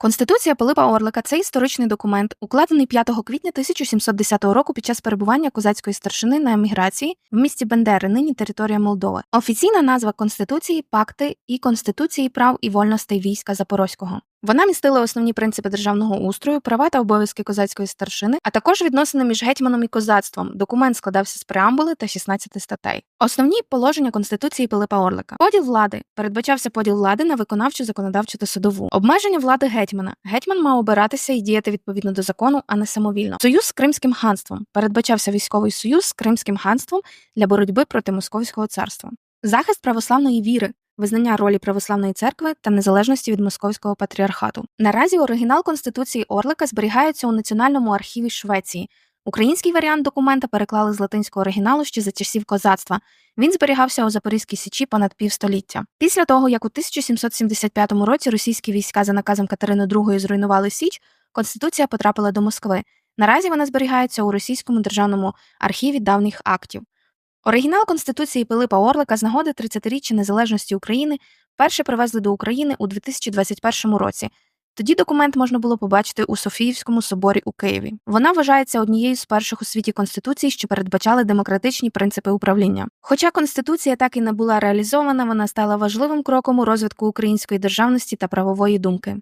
Конституція Пилипа Орлика це історичний документ, укладений 5 квітня 1710 року під час перебування козацької старшини на еміграції в місті Бендери, нині територія Молдови. Офіційна назва Конституції Пакти і Конституції прав і вольностей війська Запорозького. Вона містила основні принципи державного устрою, права та обов'язки козацької старшини, а також відносини між гетьманом і козацтвом. Документ складався з преамбули та 16 статей. Основні положення Конституції Пилипа Орлика. Поділ влади передбачався поділ влади на виконавчу, законодавчу та судову. Обмеження влади гетьмана. Гетьман мав обиратися і діяти відповідно до закону, а не самовільно. Союз з Кримським ханством передбачався військовий союз з Кримським ханством для боротьби проти Московського царства. Захист православної віри. Визнання ролі православної церкви та незалежності від московського патріархату. Наразі оригінал Конституції Орлика зберігається у Національному архіві Швеції. Український варіант документа переклали з латинського оригіналу ще за часів козацтва. Він зберігався у Запорізькій Січі понад півстоліття. Після того, як у 1775 році російські війська за наказом Катерини II зруйнували Січ, Конституція потрапила до Москви. Наразі вона зберігається у російському державному архіві давніх актів. Оригінал Конституції Пилипа Орлика з нагоди 30-річчя незалежності України вперше привезли до України у 2021 році. Тоді документ можна було побачити у Софіївському соборі у Києві. Вона вважається однією з перших у світі конституцій, що передбачали демократичні принципи управління. Хоча конституція так і не була реалізована, вона стала важливим кроком у розвитку української державності та правової думки.